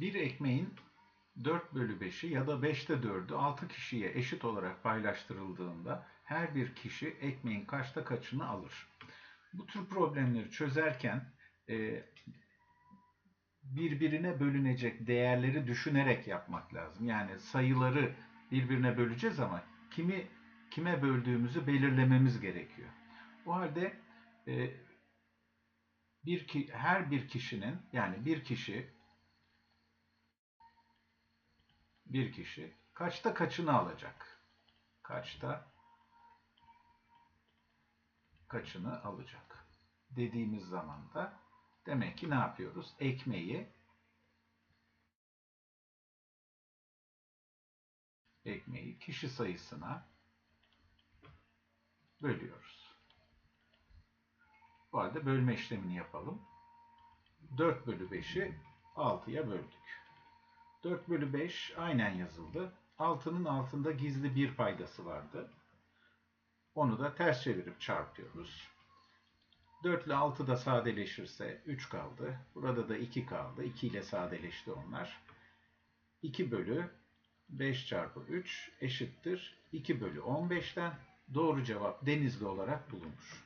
bir ekmeğin 4 bölü 5'i ya da 5'te 4'ü 6 kişiye eşit olarak paylaştırıldığında her bir kişi ekmeğin kaçta kaçını alır. Bu tür problemleri çözerken e, birbirine bölünecek değerleri düşünerek yapmak lazım. Yani sayıları birbirine böleceğiz ama kimi kime böldüğümüzü belirlememiz gerekiyor. O halde e, bir ki her bir kişinin yani bir kişi bir kişi kaçta kaçını alacak? Kaçta kaçını alacak? Dediğimiz zaman da demek ki ne yapıyoruz? Ekmeği ekmeği kişi sayısına bölüyoruz. Bu halde bölme işlemini yapalım. 4 bölü 5'i 6'ya böldük. 4 bölü 5 aynen yazıldı. 6'nın altında gizli bir paydası vardı. Onu da ters çevirip çarpıyoruz. 4 ile 6 da sadeleşirse 3 kaldı. Burada da 2 kaldı. 2 ile sadeleşti onlar. 2 bölü 5 çarpı 3 eşittir. 2 bölü 15'ten doğru cevap denizli olarak bulunur.